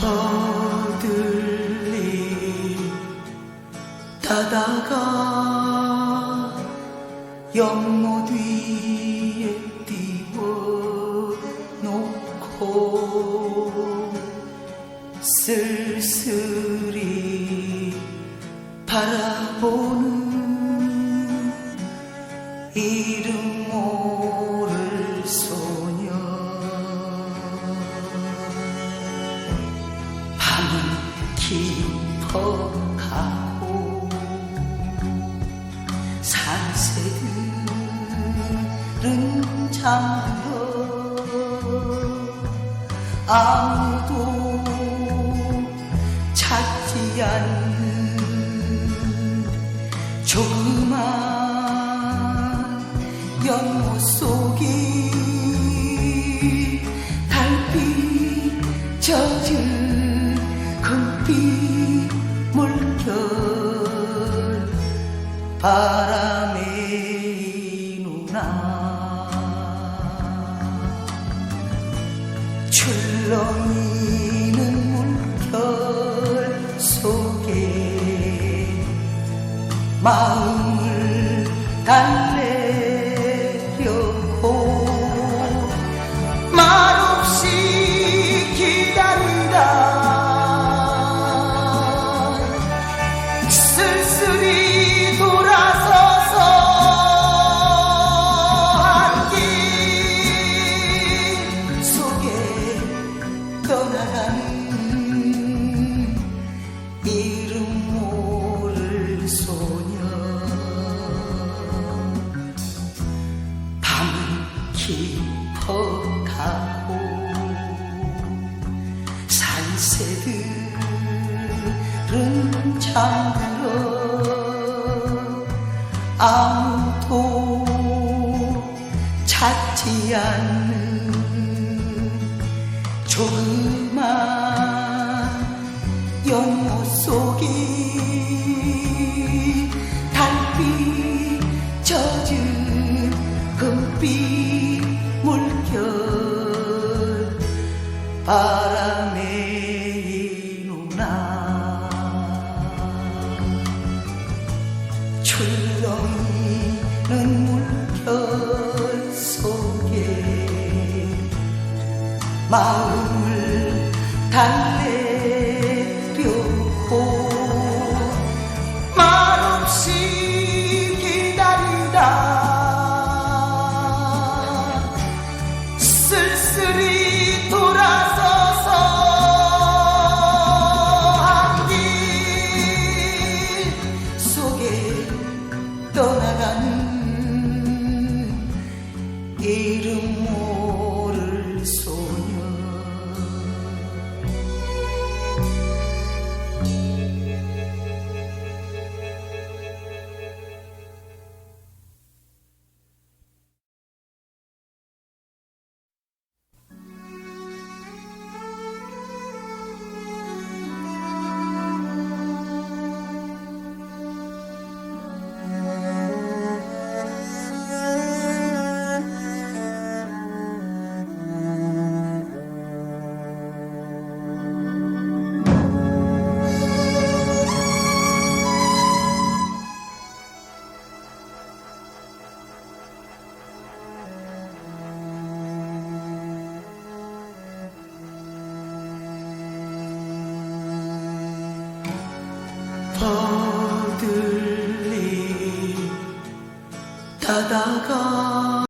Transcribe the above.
버들리 따다가 연못 위에 띄워놓고 쓸쓸히 바라보는 깊어가고 산새들은 잠들어 아무도 찾지 않는 조그만 연못 속이 달빛 젖은 물결 바람에 누나. 출렁이는 물결 속에 마음을 달래 깊어 가고 산새들은 잠들어 아무도 찾지 않는 조그만 연못 속이 달빛 젖은 금빛 바람에 누나. 출렁이는 물결 속에 마음을 달래